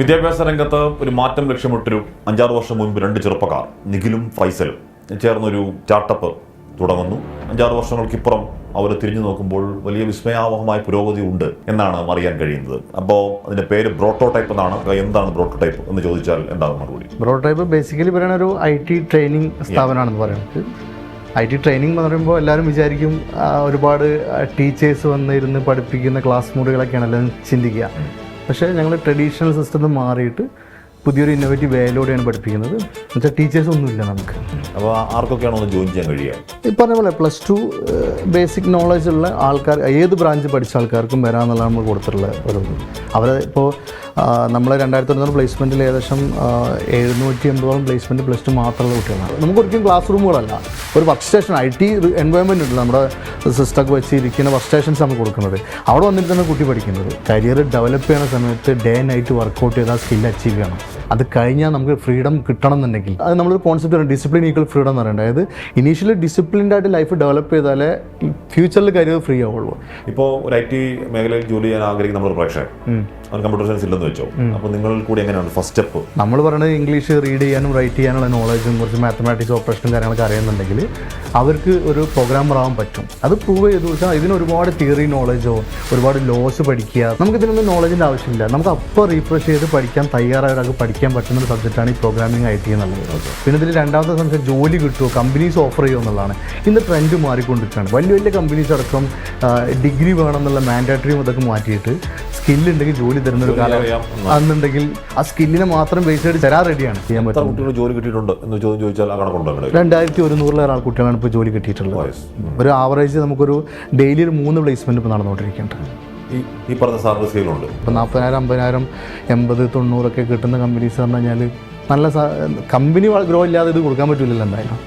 വിദ്യാഭ്യാസ രംഗത്ത് ഒരു മാറ്റം ലക്ഷ്യമിട്ടൊരു അഞ്ചാറ് വർഷം മുൻപ് രണ്ട് ചെറുപ്പക്കാർ നിഖിലും ഫൈസലും ചേർന്നൊരു സ്റ്റാർട്ടപ്പ് തുടങ്ങുന്നു. അഞ്ചാറ് വർഷങ്ങൾക്കിപ്പുറം അവർ തിരിഞ്ഞു നോക്കുമ്പോൾ വലിയ വിസ്മയാവഹമായ പുരോഗതി ഉണ്ട് എന്നാണ് അറിയാൻ കഴിയുന്നത്. അപ്പോൾ അതിന്റെ പേര് ബ്രോട്ടോടൈപ്പ് എന്നാണ്. എന്താണ് ബ്രോട്ടോടൈപ്പ് എന്ന് ചോദിച്ചാൽ എന്താണ് മറുപടി? ബ്രോട്ടോടൈപ്പ് ബേസിക്കലി പറയുന്ന ഒരു ഐ ടി ട്രെയിനിങ് സ്ഥാപനമാണെന്ന് പറയുന്നത്. ഐ ടി ട്രെയിനിങ് എന്ന് പറയുമ്പോൾ എല്ലാവരും വിചാരിക്കും ഒരുപാട് ടീച്ചേഴ്സ് വന്നിരുന്ന് പഠിപ്പിക്കുന്ന ക്ലാസ് മുറികളൊക്കെയാണ് എല്ലാവരും ചിന്തിക്കുക. പക്ഷേ ഞങ്ങൾ ട്രഡീഷണൽ സിസ്റ്റം മാറിയിട്ട് പുതിയൊരു ഇന്നോവേറ്റീവ് വേയിലൂടെയാണ് പഠിപ്പിക്കുന്നത്. എന്നുവെച്ചാൽ ടീച്ചേഴ്സ് ഒന്നുമില്ല നമുക്ക്. അപ്പോൾ ആർക്കൊക്കെയാണോ ജോയിൻ ചെയ്യാൻ കഴിയുക? ഈ പറഞ്ഞ പോലെ പ്ലസ് ടു ബേസിക് നോളജ് ഉള്ള ആൾക്കാർ ഏത് ബ്രാഞ്ച് പഠിച്ച ആൾക്കാർക്കും വരാമെന്നുള്ളതാണ് നമ്മൾ കൊടുത്തിട്ടുള്ള ഒരു അവർ ഇപ്പോൾ നമ്മൾ രണ്ടായിരത്തി ഒന്നൂറ് പ്ലേസ്മെന്റിൽ ഏകദേശം എഴുന്നൂറ്റി എൺപതോളം പ്ലേസ്മെന്റ് പ്ലസ് ടു മാത്രമുള്ള കുട്ടികളാണ്. നമുക്ക് ഒരിക്കലും ക്ലാസ് റൂമുകളല്ല ഒരു work station I T environment ഉണ്ട് നമ്മുടെ സിസ്റ്റമൊക്കെ വെച്ച് വർക്ക് സ്റ്റേഷൻസ് നമ്മൾ കൊടുക്കുന്നത്. അവിടെ വന്നിട്ട് തന്നെ കുട്ടി പഠിക്കുന്നത്. കരിയർ ഡെവലപ്പ് ചെയ്യുന്ന സമയത്ത് ഡേ നൈറ്റ് വർക്കൗട്ട് ചെയ്താൽ സ്കിൽ അച്ചീവ് ചെയ്യണം. അത് കഴിഞ്ഞാൽ നമുക്ക് ഫ്രീഡം കിട്ടണം എന്നുണ്ടെങ്കിൽ അത് നമ്മളൊരു കോൺസെപ്റ്റ് ആണ് ഡിസിപ്ലിൻ ഈക്വൽ ഫ്രീഡം എന്ന് പറയുന്നത്. അതായത് ഇനീഷ്യലി ഡിസിപ്ലിൻഡ് ആയിട്ട് ലൈഫ് ഡെവലപ്പ് ചെയ്താലേ ഫ്യൂച്ചറിൽ കരിയർ ഫ്രീ ആവുള്ളൂ. ഇപ്പോൾ ഒരു ഐ ടി മേഖലയിൽ ജോലി ചെയ്യാൻ ആഗ്രഹിക്കുന്ന നമ്മുടെ പ്രേക്ഷകൻ അവൻ കമ്പ്യൂട്ടർ സയൻസ് ഇല്ലെന്ന് വെച്ചോ. അപ്പോൾ നിങ്ങൾ കൂടി എങ്ങനെയാണ് ഫസ്റ്റ് സ്റ്റെപ്പ് നമ്മൾ പറയുന്നത് ഇംഗ്ലീഷ് റീഡ് ചെയ്യാനും റൈറ്റ് ചെയ്യാനുള്ള നോളജും കുറച്ച് മാത്തമാറ്റിക്സ് ഓപ്പറേഷനും കാര്യങ്ങളൊക്കെ അറിയുന്നുണ്ടെങ്കിൽ അവർക്ക് ഒരു പ്രോഗ്രാമർ ആവാൻ പറ്റും. അത് പ്രൂവ് ചെയ്തു വെച്ചാൽ ഇതിന് ഒരുപാട് തിയറി നോളജോ ഒരുപാട് ലോസ് പഠിക്കുക. നമുക്ക് ഇതിനൊന്നും നോളജിന്റെ ആവശ്യമില്ല. നമുക്ക് അപ്പോൾ റീഫ്രഷ് ചെയ്ത് പഠിക്കാൻ തയ്യാറായ ഒരാൾക്ക് പഠിക്കാൻ പറ്റുന്ന ഒരു സബ്ജക്റ്റാണ് ഈ പ്രോഗ്രാമിംഗ് ഐ ടി എന്നുള്ളത്. പിന്നെ ഇതിൽ രണ്ടാമത്തെ സംശയം ജോലി കിട്ടുമോ കമ്പനീസ് ഓഫർ ചെയ്യുമോ എന്നുള്ളതാണ്. ഇന്ന് ട്രെൻഡ് മാറിക്കൊണ്ടിരിക്കുകയാണ്. വലിയ വലിയ കമ്പനീസ് അടക്കം ഡിഗ്രി വേണം എന്നുള്ള മാൻഡാറ്ററിയും ഇതൊക്കെ മാറ്റിയിട്ട് സ്കില്ലുണ്ടെങ്കിൽ ജോലി തരുന്ന ഒരു കാലം അന്നുണ്ടെങ്കിൽ ആ സ്കില്ലിനെ മാത്രം ബേസ് ചെയ്ത് തരാൻ റെഡിയാണ് ചെയ്യാൻ പറ്റുന്നത്. പറ്റും കുട്ടികൾ ജോലി കിട്ടിയിട്ടുണ്ട് എന്ന് ചോദ്യം ചോദിച്ചാൽ രണ്ടായിരത്തി ഒരുന്നൂറിലേറെ ആൾ കുട്ടികളാണ് ഇപ്പോൾ ജോലി കിട്ടിയിട്ടുള്ളത്. ഒരു ആവറേജ് നമുക്കൊരു ഡെയിലി ഒരു മൂന്ന് പ്ലേസ്മെന്റ് ഇപ്പോൾ നടന്നുകൊണ്ടിരിക്കുന്നുണ്ട്. ഈ ഈ പറഞ്ഞ സർവീസുകളുണ്ട് ഇപ്പോൾ നാൽപ്പതിനായിരം അമ്പതിനായിരം എൺപത് തൊണ്ണൂറൊക്കെ കിട്ടുന്ന കമ്പനീസ് പറഞ്ഞു കഴിഞ്ഞാൽ നല്ല കമ്പനി ഗ്രോ ഇല്ലാതെ ഇത് കൊടുക്കാൻ പറ്റില്ലല്ലോ എന്തായാലും.